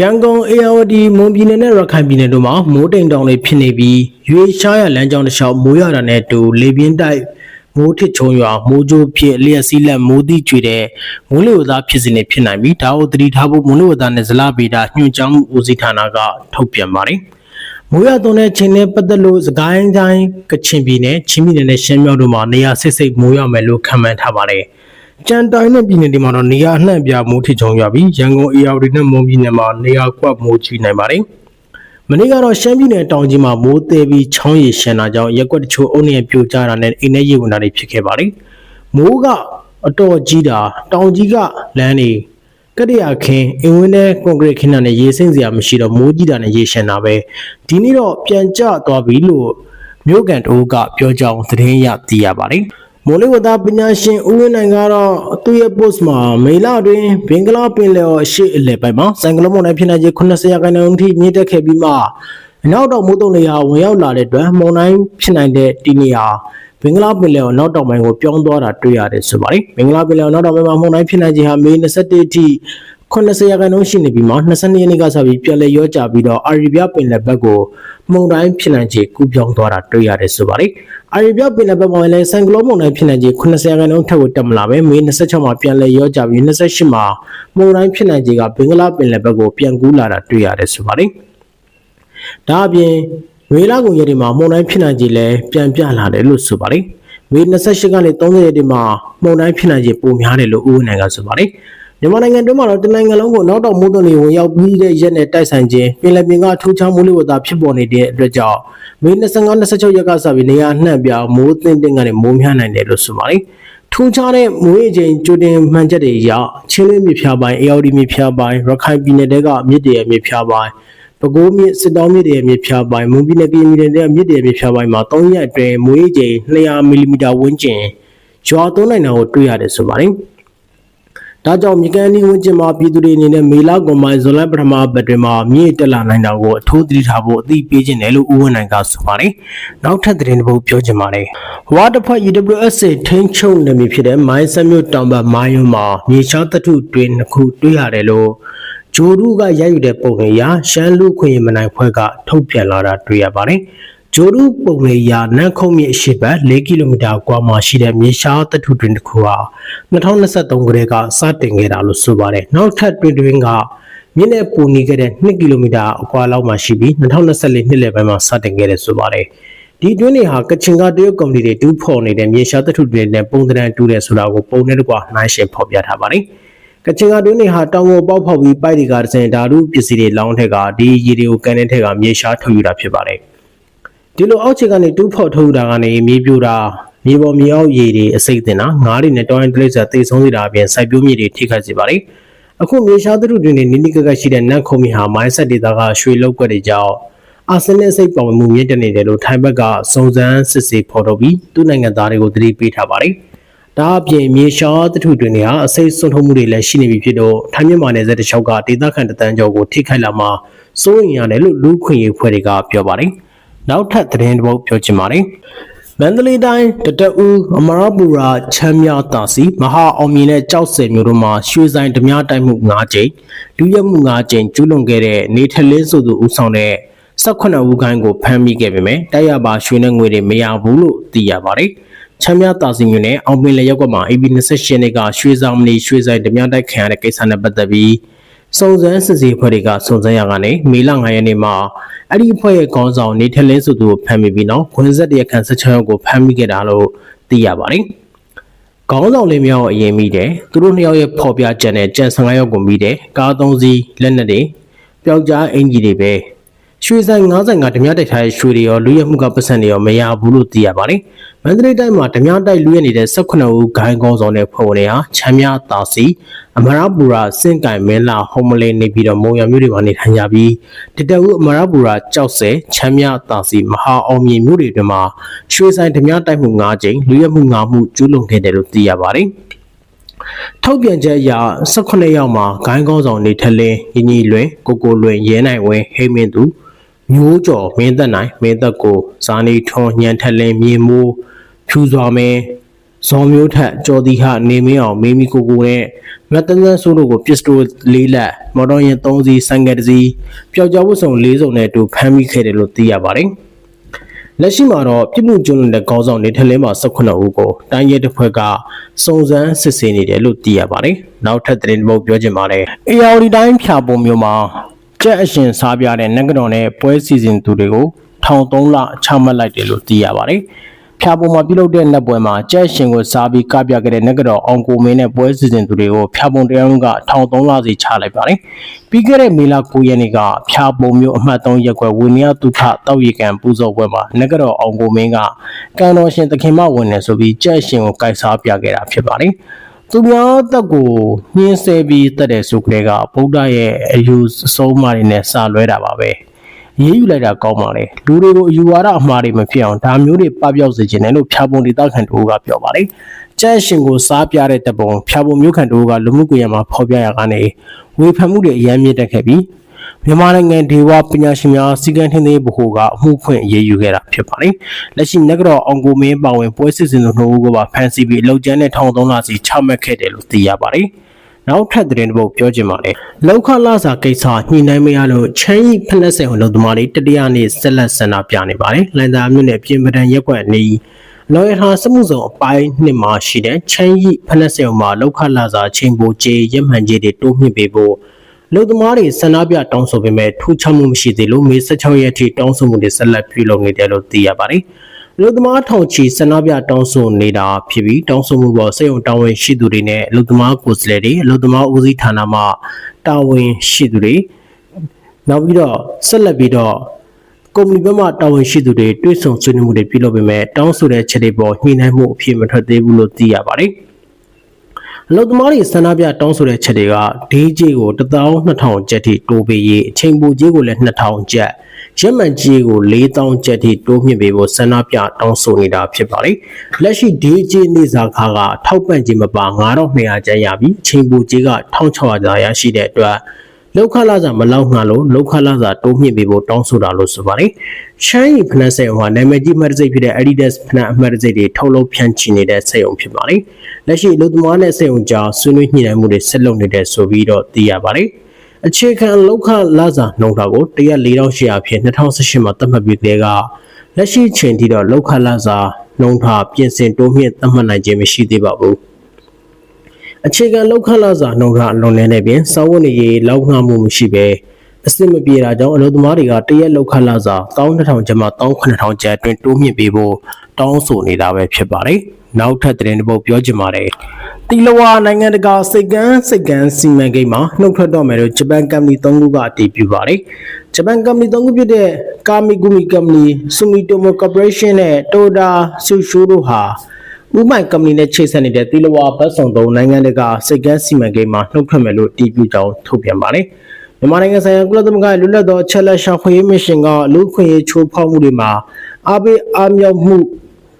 ရန်ကုန်အေယာဝတီမွန်ပြည်နယ်နဲ့ရခိုင်ပြည်နယ်တို့မှာမိုးတိမ်တောင်တွေဖြစ်နေပြီးရွေရှားရလမ်းကြောင်းတစ်လျှောက်မိုးရတာနဲ့အတူလေပြင်းတိုက်မိုးထစ်ချုံရွာမိုးကြိုးဖြစ်လျက်စီးလက်မိုးတိကျွေတဲ့မိုးလေဝသဖြစ်စဉ်တွေဖြစ်နိုင်ပြီးဒါကိုသတိထားဖို့မိုးလေဝသနဲ့ဇလဗေဒညွှန်ကြားမှုဦးစီးဌာနကထုတ်ပြန်ပါတယ်။မိုးရသွန်းတဲ့ချိန်နဲ့ပတ်သက်လို့စကိုင်းတိုင်းကချင်ပြည်နယ်ချင်းပြည်နယ်နဲ့ရှမ်းမြောက်တို့မှာနေရာစစ်စိတ်မိုးရမယ်လို့ခန့်မှန်းထားပါတယ်။ ကြံတိုင်းနဲ့ပြည်နယ်တွေမှာတော့နေရာအနှံ့အပြားမိုးထစ်ချုံရွာပြီးရန်ကုန်အေရဝတီနဲ့မွန်ပြည်နယ်မှာနေရာကွက်မိုးကြီးနိုင်ပါတယ်။မနေ့ကတော့ရှမ်းပြည်နယ်တောင်ကြီးမှာမိုးသေးပြီးချောင်းရည်ရှမ်းတာကြောင့်ရက်ကွက်တချို့အုံနဲ့ပြိုကျတာနဲ့အိမ်နဲ့ရေဝင်တာတွေဖြစ်ခဲ့ပါတယ်။မိုးကအတော်ကြီးတာတောင်ကြီးကလမ်းတွေကတ္တရာခင်းအင်ဝင်းနဲ့ကွန်ကရစ်ခင်းတာနဲ့ရေစိမ့်စရာမရှိတော့မိုးကြီးတာနဲ့ရေရှမ်းတာပဲဒီနေ့တော့ပြန်ကျသွားပြီလို့မြို့ကန်တိုးကပြောကြောင်းသတင်းရသိရပါတယ်။ မိုးလေဝသပညာရှင်ဦးဝင်းနိုင်ကတော့သူ့ရဲ့ post မှာမေလအတွင်းဘင်္ဂလားပင်လယ်အော်အရှေ့အလယ်ပိုင်းမှာစံကလမုန်တိုင်းဖြစ်နိုင်ခြေ80ရာခိုင်နှုန်းအထိမြင့်တက်ခဲ့ပြီးမှအနောက်တောင်မိုးတုံတွေဟာဝင်ရောက်လာတဲ့အတွက်မုန်တိုင်းဖြစ်နိုင်တဲ့ဒီနေရာဘင်္ဂလားပင်လယ်အော်နောက်တောင်ပိုင်းကိုပြောင်းသွားတာတွေ့ရတယ်ဆိုပါတယ်ဘင်္ဂလားပင်လယ်အော်နောက်တောင်ပိုင်းမှာမုန်တိုင်းဖြစ်နိုင်ခြေဟာမေ21အထိ 80ရာခိုင်နှုန်းရှိနေပြီးမှ22ရက်နေ့ကစပြီးပြန်လည်ရောကြပြီးတော့အာရီဗျပင်လယ်ဘက်ကိုမုန်တိုင်းဖြစ်နိုင်ခြေကူးပြောင်းသွားတာတွေ့ရတယ်ဆိုပါတယ်အာရီဗျပင်လယ်ဘက်မှာလည်းစံကလောမုန်တိုင်းဖြစ်နိုင်ခြေ80ရာခိုင်နှုန်းထက်ကိုတက်မလာပဲမေ26မှာပြန်လည်ရောကြပြီး28မှာမုန်တိုင်းဖြစ်နိုင်ခြေကဘင်္ဂလားပင်လယ်ဘက်ကိုပြန်ကူးလာတာတွေ့ရတယ်ဆိုပါတယ်ဒါအပြင်မေလကုန်ရက်တွေမှာမုန်တိုင်းဖြစ်နိုင်ခြေလည်းပြန်ပြလာတယ်လို့ဆိုပါတယ်မေ28ကနေ30ရက်တွေမှာမုန်တိုင်းဖြစ်နိုင်ခြေပိုများတယ်လို့ဦးဝင်းနိုင်ကဆိုပါတယ် မြန်မာနိုင်ငံတွင်းမှာတော့တနိုင်ငံလုံးကိုနောက်တော့မိုးသွန်းတွေဝင်ရောက်ပြီးတဲ့ရက်နဲ့တိုက်ဆိုင်ခြင်းပင်လယ်ပြင်ကထူးခြားမိုးလေဝသဖြစ်ပေါ်နေတဲ့အတွက်ကြောင့်မေ25 26ရက်ကစပြီးနေရာနှံ့ပြမိုးသင့်တဲ့ကနေမိုးများနိုင်တယ်လို့ဆိုပါတယ်ထူးခြားတဲ့မိုးရေချိန်ကြိုတင်မှန်ချက်တွေအရချင်းလင်းမြစ်ဖျားပိုင်းအေယော်ဒီမြစ်ဖျားပိုင်းရခိုင်ပြည်နယ်တဲကမြစ်တရမြစ်ဖျားပိုင်းပဲခူးမြစ်စစ်တောင်းမြစ်တရမြစ်ဖျားပိုင်းမွန်ပြည်နယ်ပြည်နယ်တဲမြစ်တရမြစ်ဖျားပိုင်းမှာ3ရက်အတွင်းမိုးရေချိန်200မီလီမီတာဝန်းကျင်ရွာသွန်းနိုင်တာကိုတွေ့ရတယ်ဆိုပါတယ် ဒါကြောင့်မြေကန်ဒီဝန်းကျင်မှာပြည်သူတွေအနေနဲ့မေလကွန်မိုင်ဇွန်လပထမပတ်တွင်မှာမြေတက်လာနိုင်တာကိုအထူးသတိထားဖို့အသိပေးခြင်းတယ်လို့ဦးဝင်းနိုင်ကဆိုပါတယ်။နောက်ထပ်သတင်းတစ်ပုဒ်ပြောချင်ပါတယ်။ဝါတစ်ဖက် UWSA ထိန်းချုပ်နေပြီဖြစ်တဲ့မိုင်းဆက်မြို့တောင်ဘက်မိုင်းယုံမှာမြေရှားတထုတွင်နှစ်ခုတွေ့ရတယ်လို့ဂျိုရူကရယူတဲ့ပုံတွေရာရှမ်းလူခွင့်ရမနိုင်ဖွဲ့ကထုတ်ပြန်လာတာတွေ့ရပါတယ်။ ဂျိုရူပုံလေရာနန်းခုံမြစ်အရှိတ်4ကီလိုမီတာကွာမှာရှိတဲ့မြေရှားတထုတွင်တစ်ခုဟာ2023ခုတည်းကစတင်ခဲ့တာလို့ဆိုပါတယ်။နောက်ထပ်တွင်တွင်ကမြင်းနဲ့ပူနေခဲ့တဲ့2ကီလိုမီတာအကွာလောက်မှာရှိပြီး2024နှစ်လယ်ပိုင်းမှာစတင်ခဲ့တယ်ဆိုပါတယ်။ဒီတွင်းတွေဟာကချင်ကတရုတ်ကုမ္ပဏီတွေတူးဖော်နေတဲ့မြေရှားတထုတွေနဲ့ပုံသဏ္ဍာန်တူတယ်ဆိုတာကိုပုံနဲ့တကွာနှိုင်းယှဉ်ဖော်ပြထားပါတယ်။ကချင်ကတွင်းတွေဟာတောင်ကိုပေါက်ဖောက်ပြီးပိုက်တွေကတစင်ဓာတုပစ္စည်းတွေလောင်းထက်ကဒီရေတွေကိုကန်တဲ့ထက်ကမြေရှားထုတ်ယူတာဖြစ်ပါတယ်။ ဒီလိုအောက်ခြေကနေတူးဖော်ထုတ်ယူတာကနေမြေပြိုတာမြေပေါ်မြေအောက်ရေတွေအစိမ့်တင်တာငါးတွေနဲ့တောင်းရင်တိရစ္ဆာန်သေဆုံးစေတာအပြင်စိုက်ပျိုးမြေတွေထိခိုက်စေပါတယ်။အခုမြေရှားသတ္တုတွေနဲ့နိနိကကရှိတဲ့နတ်ခုံမီဟာမိုင်းဆက်ဒေတာကရွှေလောက်ကွက်တွေကြောင့်အာဆင်းနဲ့စိတ်ပောင်မှုမြင့်တက်နေတယ်လို့ထိုင်းဘက်ကစုံစမ်းစစ်ဆေးဖော်ထုတ်ပြီးသူ့နိုင်ငံသားတွေကိုသတိပေးထားပါတယ်။ဒါအပြင်မြေရှားသတ္တုတွေနဲ့ဟာအစိတ်ဆွန့်ထုတ်မှုတွေလည်းရှိနေပြီဖြစ်တော့ထိုင်းမြန်မာနယ်စပ်တစ်လျှောက်ကဒေသခံတသန်းကျော်ကိုထိခိုက်လာမှာစိုးရိမ်ရတယ်လို့လူခွင့်ရေးဖွဲ့တွေကပြောပါတယ်။ နောက်ထပ်သတင်းတစ်ပုဒ်ပြောချင်ပါတယ်။မန္တလေးတိုင်းတတအူးအမရပူရာချမ်းမြတာစီမဟာအောင်မြင်တဲ့ကြောက်စဲမျိုးတို့မှာရွှေဆိုင်ဓမြတိုက်မှု၅ကြိမ်လူရက်မှု၅ကြိမ်ကျူးလွန်ခဲ့တဲ့နေထလင်းဆိုသူဦးဆောင်တဲ့18ဦးခိုင်းကိုဖမ်းမိခဲ့ပေမဲ့တိုက်ရပါရွှေနဲ့ငွေတွေမရဘူးလို့သိရပါတယ်။ချမ်းမြတာစီမျိုးနဲ့အောင်ပင်လည်းရက်ကွက်မှာ AB28 ရက်နေ့ကရွှေဆောင်မလီရွှေဆိုင်ဓမြတိုက်ခံရတဲ့ကိစ္စနဲ့ပတ်သက်ပြီး စုံစမ်းစစ်ဆေးဖွဲ့တွေကစုံစမ်းရကနေမေလ9ရက်နေ့မှာအဲ့ဒီအဖွဲ့ရဲ့ခေါင်းဆောင်နေထလင်းဆိုသူကိုဖမ်းမိပြီးနောက်ခွင့်ဆက်တရခန့်16ယောက်ကိုဖမ်းမိခဲ့တာလို့သိရပါတယ်။ခေါင်းဆောင်လေးမျိုးကိုအရင်မိတယ်။သူတို့နှစ်ယောက်ရဲ့ဖော်ပြချက်နဲ့ကြံ15ယောက်ကိုမိတယ်။ကားသုံးစီးလက်နက်တွေပျောက်ကြားအင်ဂျီတွေပဲ ရွှေဆိုင်95ဓမြတိုက်ထားတဲ့ရွှေတွေရောလူရမှုကပတ်စံတွေရောမရဘူးလို့သိရပါတယ်။မန္တလေးတိုင်းမှာဓမြတိုက်လူရနေတဲ့18ဦးဂိုင်းကောင်းဆောင်တဲ့ဖွဲ့ဝင်တွေဟာချမ်းမြတာစီအမရပူရာစင့်ကင်မင်းလာဟောမလေးနေပြီးတော့မုံရမျိုးတွေမှာနေထိုင်ကြပြီးတတဦးအမရပူရာကြောက်စဲချမ်းမြတာစီမဟာအောင်မြင်မျိုးတွေတွင်မှာရွှေဆိုင်ဓမြတိုက်မှု9ကြိမ်လူရမှု9မှုကျူးလွန်ခဲ့တယ်လို့သိရပါတယ်။ထုတ်ပြန်ချက်အရ18ရောက်မှာဂိုင်းကောင်းဆောင်နေထလင်းညီညီလွင်ကိုကိုလွင်ရဲနိုင်ဝင်းဟိမင်းသူ မျိုးကျော်မင်းသက်နိုင်မင်းသက်ကိုဇာနေထွန်ညံထက်လင်းမြေမိုးဖြူစွာမင်းဇော်မျိုးထက်ကျော်တီဟနေမင်းအောင်မေမီကိုကိုနဲ့မတ်တန်တန်ဆိုးတို့ကိုပစ္စတိုလေးလက်မော်တော်ယာဉ်3စီးဆိုင်ကယ်တစ်စီးပျောက်ကြားဝတ်စုံ၄စုံနဲ့အတူဖမ်းမိခဲ့တယ်လို့သိရပါတယ်။လက်ရှိမှာတော့ပြည်မှုကျွန်းတဲ့ခေါင်းဆောင်နေထလင်းမှာ18ဦးကိုတိုင်းရဲတပ်ဖွဲ့ကစုံစမ်းစစ်ဆေးနေတယ်လို့သိရပါတယ်။နောက်ထပ်သတင်းတစ်ပုဒ်ပြောချင်ပါတယ်။ AR တိုင်းဖြာပုံမျိုးမှာ ကြက်အရှင်စားပြတဲ့နဂတော်နဲ့ပွဲစီစဉ်သူတွေကိုထောင်3လချမှတ်လိုက်တယ်လို့သိရပါတယ်။ဖြာပုံမှာပြုလုပ်တဲ့နက်ပွဲမှာကြက်ရှင်ကိုစားပြီးကပြခဲ့တဲ့နဂတော်အောင်ကိုမင်းနဲ့ပွဲစီစဉ်သူတွေကိုဖြာပုံတရားရုံးကထောင်3လစီချလိုက်ပါတယ်။ပြီးခဲ့တဲ့မေလ9ရက်နေ့ကဖြာပုံမျိုးအမှတ်3ရက်ကွယ်ဝင်းရတုထတောက်ရီကံပူဇော်ပွဲမှာနဂတော်အောင်ကိုမင်းကကံတော်ရှင်သခင်မဝင်နေဆိုပြီးကြက်ရှင်ကိုကိုက်စားပြခဲ့တာဖြစ်ပါတယ်။ သူများတက်ကိုညှင်းဆဲပြီးတက်တဲ့ဆိုကလေးကဗုဒ္ဓရဲ့အယူအဆုံးအမတွေနဲ့စာလွဲတာပါပဲ။ရေးယူလိုက်တာကောင်းပါလေလူတွေကိုအယူဝါဒအမှားတွေမဖြစ်အောင်ဒါမျိုးတွေပပျောက်စေခြင်းနဲ့လို့ဖြာပုံဒေသခံတို့ကပြောပါလေကျန်းရှင်ကိုစားပြတဲ့တပုံဖြာပုံမျိုးခံတို့ကလူမှုကွန်ရက်မှာဖော်ပြရကနေဝေဖန်မှုတွေအများမြင့်တက်ခဲ့ပြီး မြန်မာနိုင်ငံဒေဝပညာရှင်များစီကံထင်းသေးဘဟုကအမှုဖွင့်ရေးယူခဲ့တာဖြစ်ပါတယ်။လက်ရှိနဂရောအောင်ကိုမင်းပါဝင်ပွဲစစ်စင်သူတို့ကပါဖန်စီပြီးအလောက်ကျန်းတဲ့ထောင်သုံးလစီချမှတ်ခဲ့တယ်လို့သိရပါတယ်။နောက်ထပ်သတင်းတစ်ပုဒ်ပြောချင်ပါတယ်လောက်ခလာစာကိစ္စညှိနှိုင်းမရလို့ချမ်းရီဖက်လက်ဆယ်ဝန်လုံသမားတွေတတိယနေ့ဆက်လက်ဆန္ဒပြနေပါတယ်လန်သာမြို့နယ်ပြင်ပဒံရက်ကွက်နေလော်ရဟာစမှုဆောင်အပိုင်းနှစ်မှာရှိတဲ့ချမ်းရီဖက်လက်ဆယ်ဝန်မှာလောက်ခလာစာချိန်ပိုကျေရက်မှန်ကြီးတွေတိုးမြင့်ပေးဖို့ လူသမားတွေဆန္ဒပြတောင်းဆိုပေမဲ့ထူးခြားမှုမရှိသေးလို့မေ16ရက်ထိတောင်းဆိုမှုတွေဆက်လက်ပြုလုပ်နေတယ်လို့သိရပါတယ်။လူသမားထောင်ချီဆန္ဒပြတောင်းဆိုနေတာဖြစ်ပြီးတောင်းဆိုမှုပေါ်စိတ်ုံတာဝန်ရှိသူတွေနဲ့လူသမားကိုယ်စားလှယ်တွေလူသမားဦးစီးဌာနမှတာဝန်ရှိသူတွေနောက်ပြီးတော့ဆက်လက်ပြီးတော့ကုမ္ပဏီဘက်မှတာဝန်ရှိသူတွေတွဲဆုံဆွေးနွေးမှုတွေပြုလုပ်ပေမဲ့တောင်းဆိုတဲ့ချက်တွေပေါ်ညှိနှိုင်းမှုအဖြစ်မထွက်သေးဘူးလို့သိရပါတယ်။ လုံသမားတွေဆန္ဒပြတောင်းဆိုတဲ့ချက်တွေကဒေးကြီးကို12000ကျပ်ထိတိုးပေးရေးအချိန်ပိုကြီးကိုလည်း2000ကျပ်ရက်မှန်ကြီးကို4000ကျပ်ထိတိုးမြင့်ပေးဖို့ဆန္ဒပြတောင်းဆိုနေတာဖြစ်ပါတယ်။လက်ရှိဒေးကြီးနေစာခါကထောက်ပံ့ခြင်းမပါ9200ကျပ်ရပြီးအချိန်ပိုကြီးက1600ကျပ်ရရှိတဲ့အတွက် လောက်ခလာစာမလောက်ငှလို့လောက်ခလာစာတိုးမြင့်ပေးဖို့တောင်းဆိုတာလို့ဆိုပါတယ်။ချမ်းရီဖနက်ဆက်ဟောနာမည်ကြီးမှတ်တစိတ်ဖြစ်တဲ့ Adidas ဖနက်အမှတ်တစိတ်တွေထုတ်လုပ်ဖြန့်ချီနေတဲ့စက်ရုံဖြစ်ပါတယ်။လက်ရှိလူသမားနဲ့စက်ရုံကြားဆွေးနွေးညှိနှိုင်းမှုတွေဆက်လုပ်နေတဲ့ဆိုပြီးတော့သိရပါတယ်။အခြေခံလောက်ခလစာနှုန်းထားကိုတရက်4800ဖြစ်2018မှာသတ်မှတ်ပြီးတဲ့ကလက်ရှိချိန်ထိတော့လောက်ခလစာနှုန်းထားပြင်ဆင်တိုးမြင့်သတ်မှတ်နိုင်ခြင်းမရှိသေးပါဘူး အခြေခံလောက်ခလာစာနှုံထားအလွန်နေပြင်စောင်းဝတ်နေရေးလောက်ငှမှုမရှိပဲအစစ်မပြေတာကြောင့်အလုပ်သမားတွေကတရက်လောက်ခလာစာ12000ကျပ်မှ18000ကျပ်အတွင်းတိုးမြင့်ပေးဖို့တောင်းဆိုနေတာပဲဖြစ်ပါတယ်။နောက်ထပ်သတင်းတစ်ပုဒ်ပြောချင်ပါတယ်။တီလဝါနိုင်ငံတကာစိတ်ကန်းစိတ်ကန်းစီမံကိန်းမှာနှုတ်ထွက်တော့မယ်လို့ဂျပန်ကုမ္ပဏီ၃ခုကအတည်ပြုပါတယ်။ဂျပန်ကုမ္ပဏီ၃ခုဖြစ်တဲ့ကာမီဂူမီကုမ္ပဏီ၊ဆူမီတိုမိုကော်ပိုရေးရှင်းနဲ့တိုဒါဆူရှိုတို့ဟာ ဥပိုင်ကုမ္ပဏီနဲ့ချိတ်ဆက်နေတဲ့တီလဝါဘတ်ဆောင်သုံးနိုင်ငံတကာစိတ်ကန်းစီမံကိန်းမှာနှုတ်ထွက်မယ်လို့တည်ပြုကြောင်းထုတ်ပြန်ပါတယ်။မြန်မာနိုင်ငံဆိုင်ရာကုလသမဂ္ဂလွတ်လပ်သောအချက်လက်ရှာဖွေရေးမစ်ရှင်ကလူခွင့်ရေးချိုးဖောက်မှုတွေမှာအားပေးအားမြောက်မှု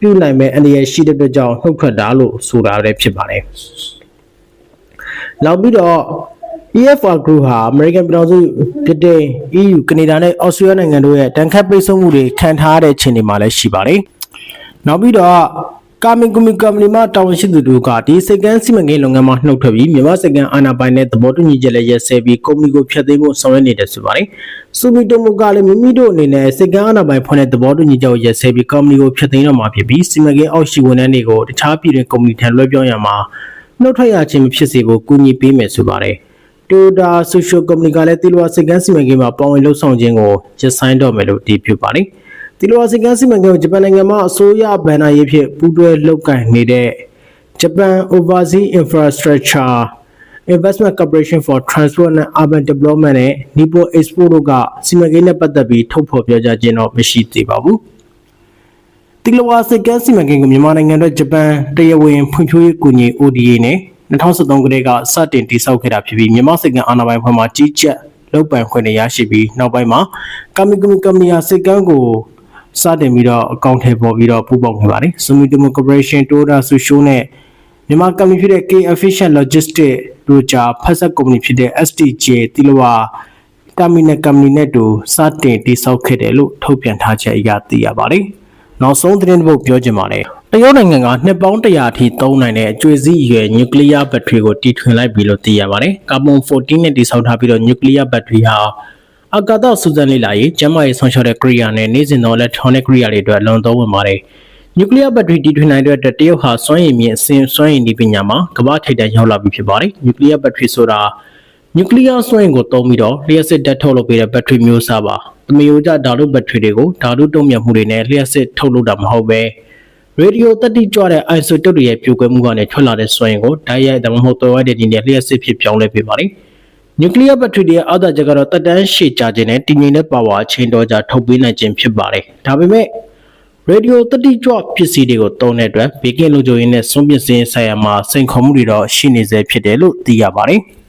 ပြုနိုင်မဲ့အနေရရှိတဲ့အတွက်ကြောင့်နှုတ်ထွက်တာလို့ဆိုတာလည်းဖြစ်ပါတယ်။နောက်ပြီးတော့ EFR Group ဟာ American ပြည်ထောင်စုဖြစ်တဲ့ EU ကနေဒါနဲ့ Australia နိုင်ငံတို့ရဲ့တန်ခတ်ပိတ်ဆို့မှုတွေခံထားရတဲ့အခြေအနေမှာလည်းရှိပါတယ်။နောက်ပြီးတော့ ကာမီကွန်မီကုမ္ပဏီမှတာဝန်ရှိသူတို့ကဒီစိတ်ကန်းစီမံကိန်းလုပ်ငန်းမှာနှုတ်ထွက်ပြီးမြန်မာစိတ်ကန်းအာဏာပိုင်တဲ့သဘောတူညီချက်လည်းရက်စဲပြီးကုမ္ပဏီကိုဖျက်သိမ်းဖို့ဆောင်ရွက်နေတယ်ဆိုပါတယ်။စူမီတိုမိုကလည်းမိမိတို့အနေနဲ့စိတ်ကန်းအာဏာပိုင်ဖွင့်တဲ့သဘောတူညီချက်ကိုရက်စဲပြီးကုမ္ပဏီကိုဖျက်သိမ်းတော့မှာဖြစ်ပြီးစီမံကိန်းအောက်ရှိဝန်ထမ်းတွေကိုတခြားပြည်တွင်ကုမ္ပဏီထံလွှဲပြောင်းရမှာနှုတ်ထွက်ရခြင်းမဖြစ်စေဖို့ကူညီပေးမယ်ဆိုပါတယ်။တိုဒါဆိုရှယ်ကုမ္ပဏီကလည်းတီလွာစိတ်ကန်းစီမံကိန်းမှာပါဝင်လှုပ်ဆောင်ခြင်းကိုရပ်ဆိုင်းတော့မယ်လို့တည်ပြုပါတယ်။ ဒီလိုအစီကန်းစီမံကိန်းကိုဂျပန်နိုင်ငံမှာအစိုးရဗန်နာရေးဖြင့်ပူးတွဲလုပ်ကိုင်နေတဲ့ Japan Overseas Infrastructure Investment Corporation for Transport and Urban Development နဲ့ Nippon Expo တို့ကစီမံကိန်းနဲ့ပတ်သက်ပြီးထုတ်ဖော်ပြောကြားခြင်းတော့မရှိသေးပါဘူး။တီလဝါစိတ်ကန်းစီမံကိန်းကိုမြန်မာနိုင်ငံအတွက်ဂျပန်တရားဝင်ဖွံ့ဖြိုးရေးကူညီ ODA နဲ့2013ခုနှစ်ကစတင်တည်ဆောက်ခဲ့တာဖြစ်ပြီးမြန်မာစိတ်ကန်းအာဏာပိုင်ဖွဲ့မှကြီးကြပ်လုပ်ပိုင်ခွင့်ရရှိပြီးနောက်ပိုင်းမှာကာမီကမီကမီယာစိတ်ကန်းကို စတင်ပြီးတော့အကောင့်ထဲပေါ်ပြီးတော့ပူပေါက်နေပါတယ်။ Sumitomo Corporation, Toyota, Susho နဲ့မြန်မာကုမ္ပဏီဖြစ်တဲ့ K Efficient Logistics တို့ကြားဖက်ဆက်ကုမ္ပဏီဖြစ်တဲ့ STJ တီလဝါတာမီနယ်ကုမ္ပဏီနဲ့တူစတင်တည်ဆောက်ခဲ့တယ်လို့ထုတ်ပြန်ထားချက်အရသိရပါတယ်။ နောက်ဆုံးသတင်းတစ်ပုဒ်ပြောချင်ပါတယ်တရုတ်နိုင်ငံကနှစ်ပေါင်း100အထိသုံးနိုင်တဲ့အကျွေးစည်းအရွယ်နျူကလ িয়ার ဘက်ထရီကိုတီထွင်လိုက်ပြီလို့သိရပါတယ်ကာဗွန်14နဲ့တည်ဆောက်ထားပြီးတော့နျူကလ িয়ার ဘက်ထရီဟာ အာကာသစူးစမ်းလေ့လာရေးကျန်းမာရေးဆောင်ရှောက်တဲ့ကိရိယာနဲ့နေ့စဉ်သော electronic ကိရိယာတွေအတွက်အလွန်သုံးဝင်ပါတယ်နျူကလ িয়ার ဘက်ထရီတီထွင်နိုင်တဲ့အတွက်တရုတ်ဟာစွမ်းရည်မြင့်အစင်စွမ်းရည်နည်းပညာမှာကမ္ဘာထိပ်တန်းရောက်လာပြီဖြစ်ပါတယ်နျူကလ িয়ার ဘက်ထရီဆိုတာ နျူကလ িয়ার စွမ်းအင်ကိုသုံးပြီးတော့လျှက်စစ်ဓာတ်ထုတ်လုပ်ပေးတဲ့ဘက်ထရီမျိုးစားပါ။သမယိုကျဓာတုဘက်ထရီတွေကိုဓာတုတုံ့ပြန်မှုတွေနဲ့လျှက်စစ်ထုတ်လုပ်တာမဟုတ်ပဲရေဒီယိုတက်တိကြွတဲ့ isotope တွေရဲ့ပြိုကွဲမှုကနေထွက်လာတဲ့စွမ်းအင်ကိုဓာတ်ရိုက်ဒါမှမဟုတ်တော်ရတဲ့ဒီနဲ့လျှက်စစ်ဖြစ်ပြောင်းလဲပေးပါလိမ့်။ နျူကလ িয়ার ဘက်ထရီတွေရဲ့အောက်တာချက်ကတော့တက်တန်းရှည်ကြခြင်းနဲ့တည်ငြိမ်တဲ့ပါဝါအချိန်တော်ကြာထုတ်ပေးနိုင်ခြင်းဖြစ်ပါတယ်။ဒါပေမဲ့ရေဒီယိုတက်တိကြွပစ္စည်းတွေကိုသုံးတဲ့အတွက်ဘေကင်းလုံခြုံရေးနဲ့စွန့်ပစ်စင်းဆိုင်ရာမှာစိန်ခေါ်မှုတွေတော့ရှိနေစေဖြစ်တယ်လို့သိရပါတယ်။